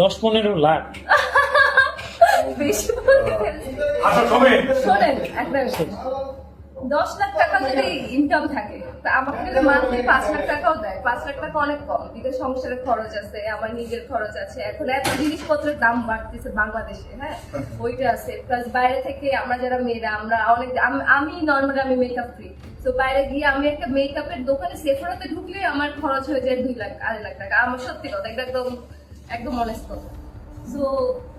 দশ পনেরো লাখ। বেশি। আচ্ছা তবে শোনেন দশ লাখ টাকা যদি ইনকাম থাকে তা আমাকে যদি মান্থলি পাঁচ লাখ টাকাও দেয়। পাঁচ লাখ টাকা অনেক কম। সংসারের খরচ আছে আমার নিজের খরচ আছে। এখন এত জিনিসপত্রের দাম বাড়তেছে বাংলাদেশে হ্যাঁ? ওইটা আছে। প্লাস বাইরে থেকে আমরা যারা মেয়েরা আমরা অনেক আমি নর্মালি আমি মেকআপ ফ্রি তো বাইরে গিয়ে আমি একটা মেকআপের দোকানে সেফরাতে ঢুকলে আমার খরচ হয়ে যায় দুই লাখ আড়াই লাখ টাকা। আমার সত্যি কথা এটা একদম একদম অনেস্ট কথা। তো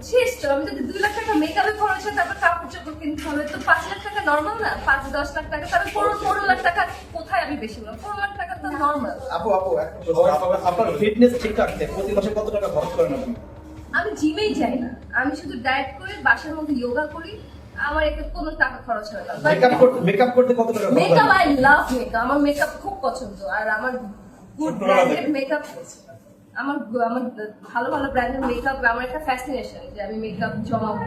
শেষ তো আমি যদি দুই লাখ টাকা মেকআপে খরচ হয় তারপর কাপড় চোপড় কিনতে হবে। তো পাঁচ লাখ টাকা নর্মাল না? পাঁচ দশ লাখ টাকা। তাহলে পনেরো পনেরো লাখ টাকা কোথায় আমি বেশি বলব? পনেরো লাখ টাকা তো নর্মাল আপু আপু আপনার ফিটনেস ঠিক রাখতে প্রতি মাসে কত টাকা খরচ করেন আপনি? আমি জিমেই যাই না। আমি শুধু ডায়েট করি বাসার মধ্যে যোগা করি। আমার এতে কোনো টাকা খরচ হয় না। মেকআপ করতে মেকআপ করতে কত টাকা মেকআপ আই লাভ মেকআপ আমার মেকআপ খুব পছন্দ। আর আমার গুড ব্র্যান্ডেড মেকআপ আমার আমার ভালো ভালো ব্র্যান্ডের মেকআপ আমার একটা ফ্যাসিনেশন যে আমি মেকআপ জমাবো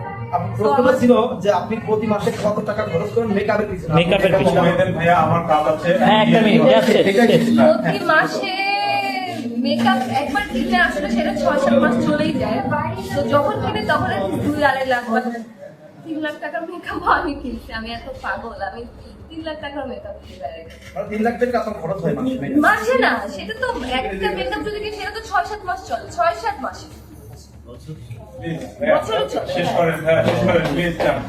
প্রশ্নটা আমার- ছিল যে আপনি প্রতি মাসে কত টাকা খরচ করেন মেকআপের পিছনে? makeup পিছনে। ভাইয়া আমার কাজ আছে। হ্যাঁ একটা মিনিট যাচ্ছে প্রতি মাসে মেকআপ একবার কিনলে আসলে সেটা ছয় সাত মাস চলেই যায়। তো যখন কিনে তখন দুই আড়াই লাখ তিন লাখ টাকার মেকআপ আমি কিনছি আমি এত পাগল আমি তিন লাখ টাকার মেকআপ কিনি। মানে তিন লাখ টাকা আপনার খরচ হয় মাসে না সেটা তো একটা মেকআপ যদি কিনি সেটা তো ছয় সাত মাস চলে ছয় সাত মাসে প্লিজ ভাইয়া, বছরে চলে। শেষ করেন হ্যাঁ শেষ করেন প্লিজ